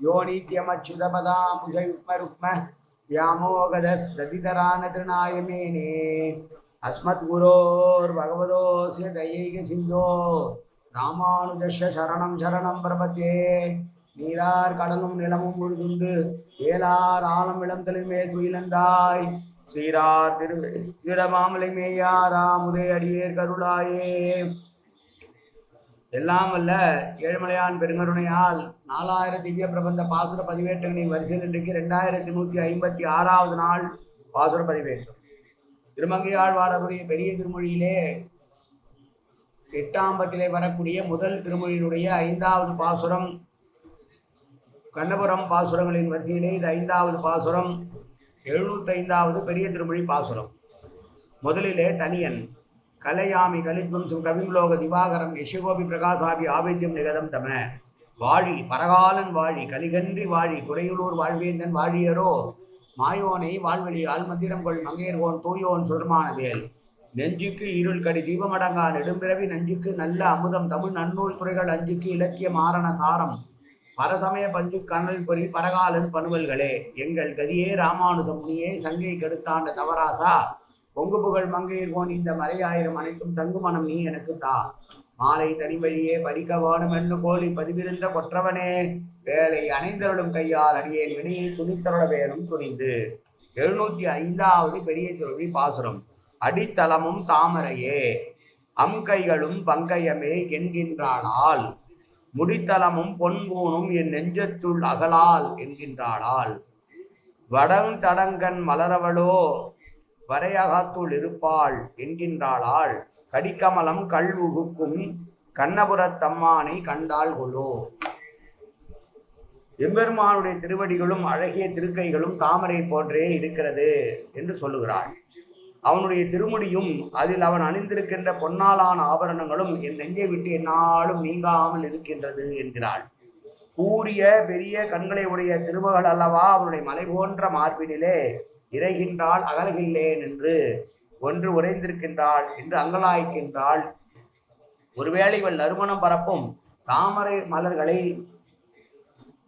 யோ நித்யமச்சுதபதாமுஜயுக்மருக்ம व्यामोगदस्ततितरानतृणाय मेने अस्मद्गुरोर्भगवतोऽस्य दयैक सिन्धो ராமானுஜஸ்ய சரணம் சரணம் பிரபத்தே நீரார் கடலும் நிலமும் முழுதுண்டு ஏலார் ஆலம் இளந்தலிமே துயிலந்தாய் சீரார் திரு இடமாமலை மேயாராமுதே அடியேர் கருளாயே எல்லாம் வல்ல ஏழ்மலையான் பெருங்கருணையால் நாலாயிரம் திவ்ய பிரபந்த பாசுர பதிவேற்றங்களின் வரிசையில் இன்றைக்கு ரெண்டாயிரத்தி நூற்றி ஐம்பத்தி ஆறாவது நாள் பாசுர பதிவேற்றம். திருமங்கை ஆழ்வாரருடைய பெரிய திருமொழியிலே எட்டாம்பத்திலே வரக்கூடிய முதல் திருமொழியினுடைய ஐந்தாவது பாசுரம் கண்ணபுரம் பாசுரங்களின் வரிசையிலே இது ஐந்தாவது பாசுரம் எழுநூத்தைந்தாவது பெரிய திருமொழி பாசுரம். முதலிலே தனியன். கலையாமி கலித்வம்சம் கவிம்லோக திவாகரம் யசகோபி பிரகாசாபி ஆவேத்தியம் நிகதம் தம. வாழி பரகாலன் வாழி கலிகன்றி வாழி குறையுளூர் வாழ்வேந்தன் வாழியரோ. மாயோனை வாழ்வெளி ஆழ்மந்திரம் கொள் மங்கையர்கோன் தூயோன் சுடமான வேல். நெஞ்சுக்கு இருள் கடி தீபமடங்கா நெடும்பிறவி நஞ்சுக்கு நல்ல அமுதம் தமிழ் நன்னூல் துறைகள் அஞ்சுக்கு இலக்கிய மாரண சாரம். பரசமய பஞ்சு கண்ணல் பொறி பரகாலன் பணுவல்களே. எங்கள் கதியே ராமானுஜ முனியே சங்கை கெடுத்தாண்ட தவராசா. பொங்கு புகழ் மங்கையர்கோன் இந்த மறையாயிரம் அனைத்தும் தங்குமணம் நீ எனக்கு தா. மாலை தனி வழியே பறிக்க வேணும் என்று கோழி பதிவிருந்த கொற்றவனே. வேலை அணைந்தருளும் கையால் அடியேன் வினையை துணித்தருள வேணும் துணிந்து. எழுநூத்தி ஐந்தாவது பெரிய தொழில் பாசுரம். அடித்தளமும் தாமரையே. அம்கைகளும் பங்கயமே என்கின்றாளால். முடித்தளமும் பொன்பூனும் என் நெஞ்சத்துள் அகலால் என்கின்றாளால். வடந்தடங்கன் மலரவளோ. வரையகாத்துள் இருப்பாள் என்கின்றாளால் கடிக்கமலம் கல்வுகுக்கும் கண்ணபுரத்தம்மானை கண்டாள் கொலோ. எம்பெருமானுடைய திருவடிகளும் அழகிய திருக்கைகளும் தாமரை போன்றே இருக்கிறது என்று சொல்லுகிறாள். அவனுடைய திருமுடியும் அதில் அவன் அணிந்திருக்கின்ற பொன்னாலான ஆபரணங்களும் என் நெஞ்சை விட்டு என்னாலும் நீங்காமல் இருக்கின்றது என்கிறாள். கூறிய பெரிய கண்களை உடைய திருமகள் அல்லவா அவனுடைய மலை போன்ற மார்பினிலே இறைகின்றாள் அகல்கில்லேன் என்று ஒன்று உறைந்திருக்கின்றாள் என்று அங்கலாய்க்கின்றாள். ஒருவேளை இவள் நறுமணம் பரப்பும் தாமரை மலர்களை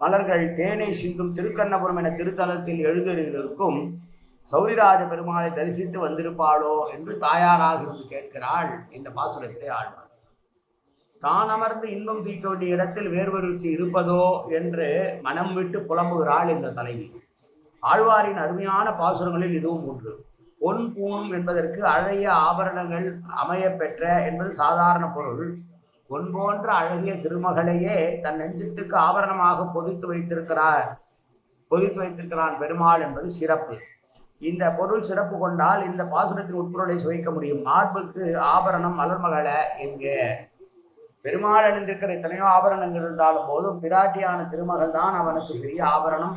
மலர்கள் தேனை சிந்தும் திருக்கண்ணபுரம் என திருத்தலத்தில் எழுந்தருக்கும் சௌரிராஜ பெருமாளை தரிசித்து வந்திருப்பாளோ என்று தாயாராக இருந்து கேட்கிறாள் இந்த பாசுரத்திலே ஆழ்வார். தான் அமர்ந்து இன்பம் தூக்க வேண்டிய இடத்தில் வேர்வருத்தி இருப்பதோ என்று மனம் விட்டு புலம்புகிறாள் இந்த தலைவி. ஆழ்வாரின் அருமையான பாசுரங்களில் இதுவும் ஒன்று. பொன் பூணும் என்பதற்கு அழகிய ஆபரணங்கள் அமைய பெற்ற என்பது சாதாரண பொருள். பொன் போன்ற அழகிய திருமகளையே தன் நெஞ்சத்துக்கு ஆபரணமாக பொதித்து வைத்திருக்கிறார். பொதித்து வைத்திருக்கிறான் பெருமாள் என்பது சிறப்பு. இந்த பொருள் சிறப்பு கொண்டால் இந்த பாசுரத்தின் உட்பொருளை சுவைக்க முடியும். மார்புக்கு ஆபரணம் மலர்மகள என்க. பெருமாள் அணிந்திருக்கிற எத்தனையோ ஆபரணங்கள் இருந்தாலும் போதும். பிராட்டியான திருமகள் தான் அவனுக்கு பெரிய ஆபரணம்.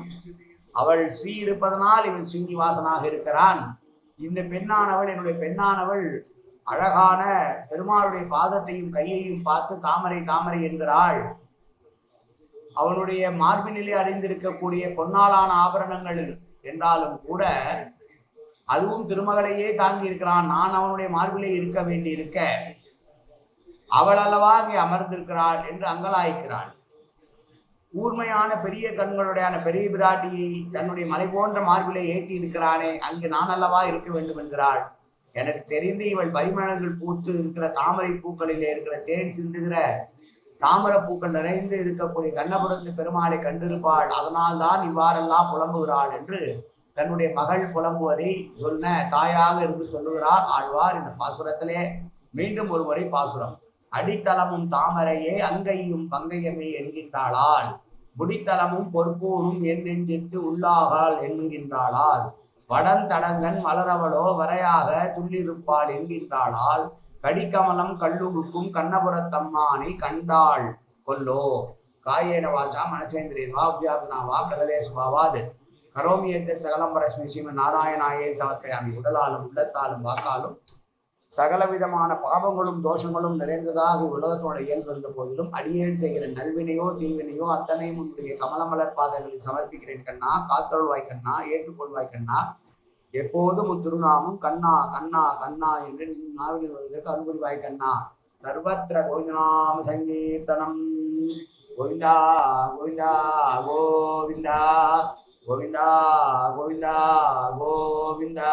அவள் ஸ்ரீ இருப்பதனால் இவன் ஸ்ரீனிவாசனாக இருக்கிறான். இந்த பெண்ணானவள் என்னுடைய பெண்ணானவள் அழகான பெருமாளுடைய பாதத்தையும் கையையும் பார்த்து தாமரை தாமரை என்கிறாள். அவனுடைய மார்பினிலே அடைந்திருக்கக்கூடிய பொன்னாலான ஆபரணங்கள் என்றாலும் கூட அதுவும் திருமகளையே தாங்கி இருக்கிறான். நான் அவனுடைய மார்பிலே இருக்க வேண்டி இருக்க அவள் அல்லவா அங்கே அமர்ந்திருக்கிறாள் என்று அங்கலாய்க்கிறாள். கூர்மையான பெரிய கண்களுடையான பெரிய பிராட்டியை தன்னுடைய மலை போன்ற மார்பிலே ஏற்றி இருக்கிறானே அங்கு நான் அல்லவா இருக்க வேண்டும் என்கிறாள். எனக்கு தெரிந்து இவள் பரிமளங்கள் பூத்து இருக்கிற தாமரை பூக்களிலே இருக்கிற தேன் சிந்துகிற தாமரை பூக்கள் நிறைந்து இருக்கக்கூடிய கண்ணபுரத்து பெருமாளை கண்டிருப்பாள். அதனால் தான் இவ்வாறெல்லாம் புலம்புகிறாள் என்று தன்னுடைய மகள் புலம்புவதை சொன்ன தாயாக இருந்து சொல்லுகிறார் ஆழ்வார் இந்த பாசுரத்திலே. மீண்டும் ஒரு முறை பாசுரம். அடித்தளமும் தாமரையே அங்கையும் பங்கையமே என்கின்றாளால். முடித்தளமும் பொற்பூனும் என் நெஞ்சித்து என்கின்றாளால். வடந்தடங்கன் மலரவளோ வரையாக துள்ளிருப்பாள் என்கின்றாளால். கடிக்கமலம் கல்லுகுக்கும் கண்ணபுரத்தம்மானை கண்டாள் கொல்லோ. காயேன வாச்சா மனசேந்திரியவா வா உத்தியாத்னா வா சகலம்பரஸ்மி சீம நாராயணாயே சமர்ப்பயாமி உடலாலும் உள்ளத்தாலும் வாக்காலும் சகலவிதமான பாவங்களும் தோஷங்களும் நிறைந்ததாக உலகத்தோட இயல்பு இருந்த போதிலும் அடியேன் செய்கிற நல்வினையோ தீவினையோ அத்தனையும் உன்னுடைய கமலமலர் பாதங்களில் சமர்ப்பிக்கிறேன் கண்ணா. காத்தருள்வாய் கண்ணா. ஏற்றுக்கொள்வாய் கண்ணா. எப்போதும் உன் திருநாமம் கண்ணா கண்ணா கண்ணா என்று நீ நாவில் வருவதற்கு அன்புரிவாய் கண்ணா. சர்வத்திர கோவிந்தநாம சங்கீர்த்தனம். கோவிந்தா கோவிந்தா கோவிந்தா. கோவிந்தா கோவிந்தா கோவிந்தா.